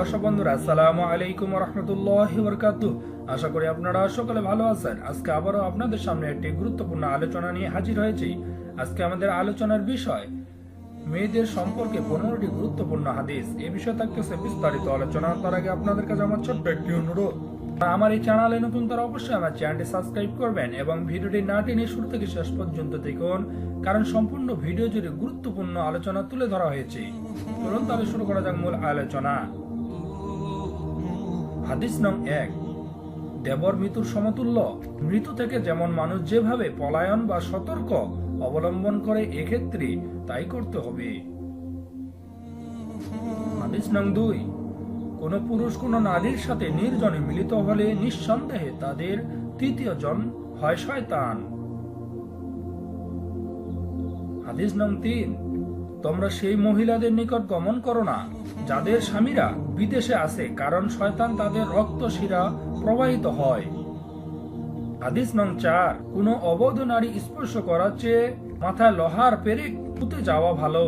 দর্শক বন্ধুরা, আসসালামু আলাইকুম রহমতুল্লাহ বরকাতু আশা করি আপনারা সকলে ভালো আছেন। আজকে আবারও আপনাদের সামনে একটি গুরুত্বপূর্ণ আলোচনা নিয়ে হাজির হয়েছি। আজকে আমাদের আলোচনার বিষয়, মেয়েদের সম্পর্কে পনেরোটি গুরুত্বপূর্ণ হাদিস। এই বিষয়ে থাকতেছে বিস্তারিত আলোচনা। তার আগে আপনাদের কাছে আমার ছোট্ট একটি অনুরোধ। আমার এই চ্যানেলে নতুন তারা অবশ্যই আমার চ্যানেলটি সাবস্ক্রাইব করবেন এবং ভিডিওটি না টেনে শুরু থেকে শেষ পর্যন্ত দেখুন, কারণ সম্পূর্ণ ভিডিও জুড়ে গুরুত্বপূর্ণ আলোচনা তুলে ধরা হয়েছে। চলুন তাহলে শুরু করা যাক মূল আলোচনা। হাদিস নং এক। দেবর মৃত্যুর সমতুল্য। মৃত্যু থেকে যেমন মানুষ যেভাবে পলায়ন বা সতর্ক অবলম্বন করে এক্ষেত্রে তাই করতে হবে। হাদিস নং দুই। কোন পুরুষ কোন নারীর সাথে নির্জনে মিলিত হলে নিঃসন্দেহে তাদের তৃতীয় জন হয় শয়তান। হাদিস নং তিন। তোমরা সেই মহিলাদের নিকট গমন করো না, যাদের স্বামীরা বিদেশে আছে, কারণ শয়তান তাদের রক্ত শিরা প্রবাহিত হয়। হাদিস নং চার, কোন অবৈধ নারী স্পর্শ করার চেয়ে মাথায় লোহার পেরেক পুঁতে যাওয়া ভালো।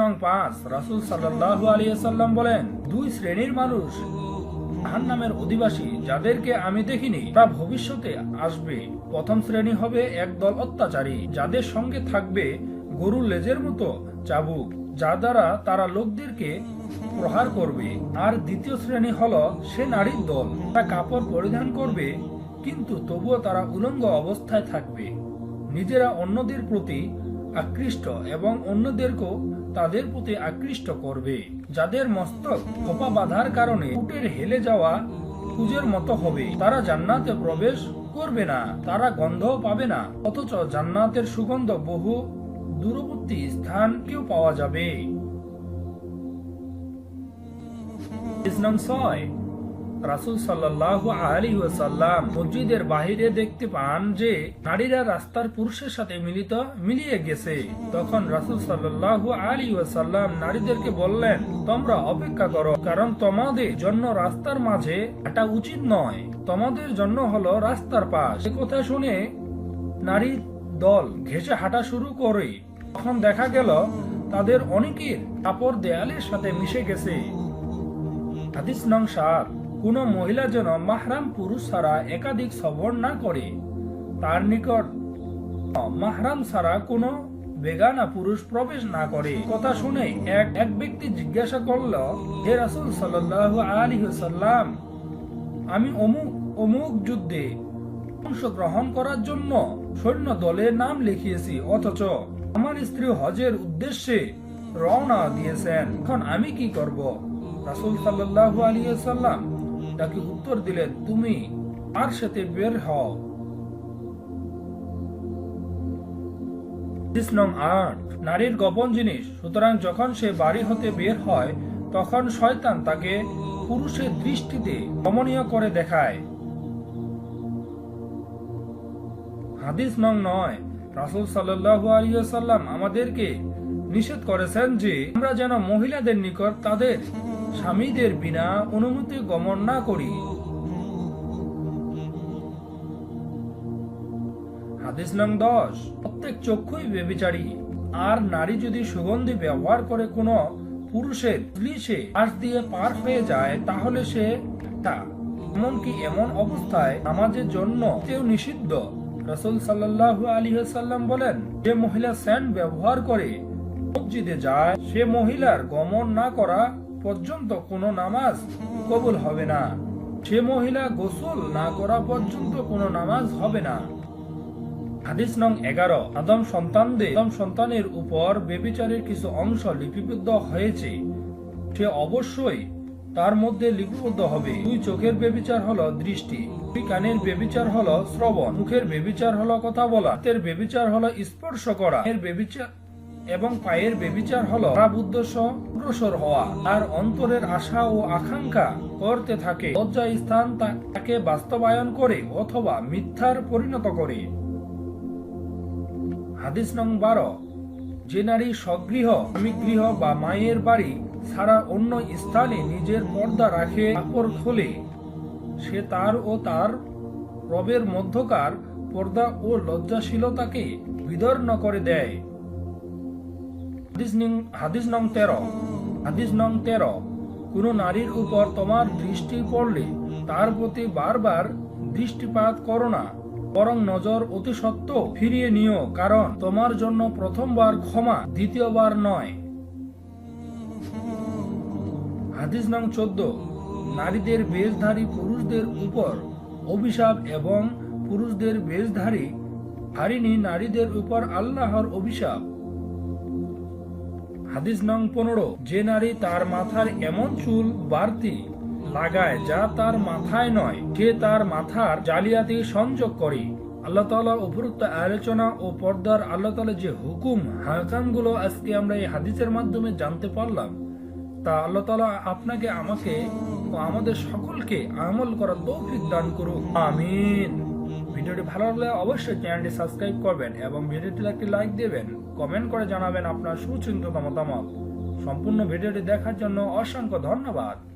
নং পাঁচ, রাসুল আলাইহি সাল্লাম বলেন, দুই শ্রেণির মানুষ জাহান্নামের অধিবাসী যাদেরকে আমি দেখিনি, তা ভবিষ্যতে আসবে। প্রথম শ্রেণি হবে একদল অত্যাচারী, যাদের সঙ্গে থাকবে গরুর লেজের মতো চাবুক, যা দ্বারা তারা লোকদেরকে প্রহার করবে। আর দ্বিতীয় শ্রেণি হলো সে নারীর দল তারা কাপড় পরিধান করবে, কিন্তু তবুও তারা উলঙ্গ অবস্থায় থাকবে। নিজেরা অন্যদের প্রতি আকৃষ্ট এবং অন্যদেরকেও তাদের প্রতি আকৃষ্ট করবে। যাদের মস্তক খোপা বাধার কারণে উটের হেলে যাওয়া কুজের মতো হবে। তারা জান্নাতে প্রবেশ করবে না, তারা গন্ধ পাবে না, অথচ জান্নাতের সুগন্ধ বহু দূরবর্তী স্থান কেউ পাওয়া যাবে। ছয় রাসুল সাল্লাল্লাহু আলাইহি ওয়াসাল্লাম মসজিদের বাহিরে দেখতে পান যে নারীরা রাস্তার পুরুষের সাথে মিলিত মিলিয়ে গেছে। তখন রাসুল সাল্লাল্লাহু আলাইহি ওয়াসাল্লাম নারীদেরকে বললেন, তোমরা অপেক্ষা করো, কারণ তোমাদের জন্য রাস্তার মাঝে হাঁটা উচিত নয়। তোমাদের জন্য হলো রাস্তার পাশ। কথা শুনে নারী দল ঘেসে হাঁটা শুরু করে। তখন দেখা গেল, তাদের অনেকের কাপড় দেয়ালের সাথে মিশে গেছে। হাদিস নং সাত। কোন মহিলা যেন মাহরাম পুরুষ ছাড়া একাধিক সবর না করে। তার নিকট মাহরাম ছাড়া কোনো বেগানা পুরুষ প্রবেশ না করে। কথা শুনে এক এক ব্যক্তি জিজ্ঞাসা করল, হে রাসুল সাল্লাম আমি অমুক অমুক যুদ্ধে অংশগ্রহণ করার জন্য সৈন্য দলের নাম লিখিয়েছি, অথচ আমার স্ত্রী হজের উদ্দেশ্যে রওনা দিয়েছেন। এখন আমি কি করব? রাসুল সাল্লাল্লাহু আলাইহি সাল্লাম তাকে উত্তর দিলেন তুমি আর সাথে বের হও? নারীর গোপন জিনিস। সুতরাং যখন সে বাড়ি হতে বের হয়, তখন শয়তান তাকে পুরুষের দৃষ্টিতে রমণীয় করে দেখায়। হাদিস নং নয়। রাসুল আমাদেরকে নিষেধ করেছেন যে, আমরা যেন মহিলাদের নিকট তাদের স্বামীদের বিনা অনুমতি গমন না করি। হাদিস নং দশ। প্রত্যেক চক্ষুই বেবিচারী আর নারী যদি সুগন্ধি ব্যবহার করে পুরুষের পুলিশে দিয়ে পার হয়ে যায়, তাহলে সে একটা এমনকি এমন অবস্থায় আমাদের জন্য কেউ নিষিদ্ধ। রসুল সাল্লাল্লাহু আলাইহি সাল্লাম বলেন, যে মহিলা স্যান্ড ব্যবহার করে মসজিদে যায়, সে মহিলার গমন না করা পর্যন্ত কোনো নামাজ কবুল হবে না। সে মহিলা গোসল না করা পর্যন্ত কোনো নামাজ হবে না। হাদিস নং এগারো। আদম সন্তানদের, আদম সন্তানের উপর বেবিচারের কিছু অংশ লিপিবদ্ধ হয়েছে। সে অবশ্যই তার মধ্যে লিপিবদ্ধ হবে। দুই চোখের বেবিচার হলো দৃষ্টি, দুই কানের বেবিচার হলো শ্রবণ, মুখের বেবিচার হলো কথা বলা, হাতের বেবিচার হলো স্পর্শ করা, এর বেবিচার এবং পায়ের বেবিচার হলো উদ্দেশ্য অগ্রসর হওয়া। আর অন্তরের আশা ও আকাঙ্ক্ষা করতে থাকে। লজ্জা স্থান তাকে বাস্তবায়ন করে অথবা মিথ্যার পরিণত করে। হাদিস নং বারো। যে নারী স্বগৃহ গৃহ বা মায়ের বাড়ি ছাড়া অন্য স্থানে নিজের পর্দা রাখে, কাপড় খোলে, সে তার ও তার রবের মধ্যকার পর্দা ও লজ্জাশীলতাকে বিদর্ণ করে দেয়। হাদিস হাদিস নং তেরো হাদিস নং তেরো। কোন নারীর উপর তোমার দৃষ্টি পড়লে তার প্রতি বারবার দৃষ্টিপাত করো না, বরং নজর অতি সত্য ফিরিয়ে নিও, কারণ তোমার জন্য প্রথমবার ক্ষমা, দ্বিতীয়বার নয়। হাদিস নং চোদ্দ, নারীদের বেশধারী পুরুষদের উপর অভিশাপ এবং পুরুষদের বেশধারী হারিনি নারীদের উপর আল্লাহর অভিশাপ। হাদিস নং পনেরো, যে নারী তার মাথার এমন চুল বাড়তি লাগায় যা তার মাথায় নয় সে তার মাথার জালিয়াতি সংযোগ করে। আল্লাহ তালা উপরোক্ত আলোচনা ও পর্দার আল্লাহ তালা যে হুকুম, হাকামগুলো আজকে আমরা এই হাদিসের মাধ্যমে জানতে পারলাম, তা আল্লাহ তালা আপনাকে, আমাকে ও আমাদের সকলকে আমল করার তৌফিক দান করুক। আমিন। ভিডিওটি ভালো লাগলে অবশ্যই চ্যানেলটি সাবস্ক্রাইব করবেন এবং ভিডিওটিতে একটি লাইক দেবেন। কমেন্ট করে জানাবেন আপনার সুচিন্তিত মতামত। সম্পূর্ণ ভিডিওটি দেখার জন্য অসংখ্য ধন্যবাদ।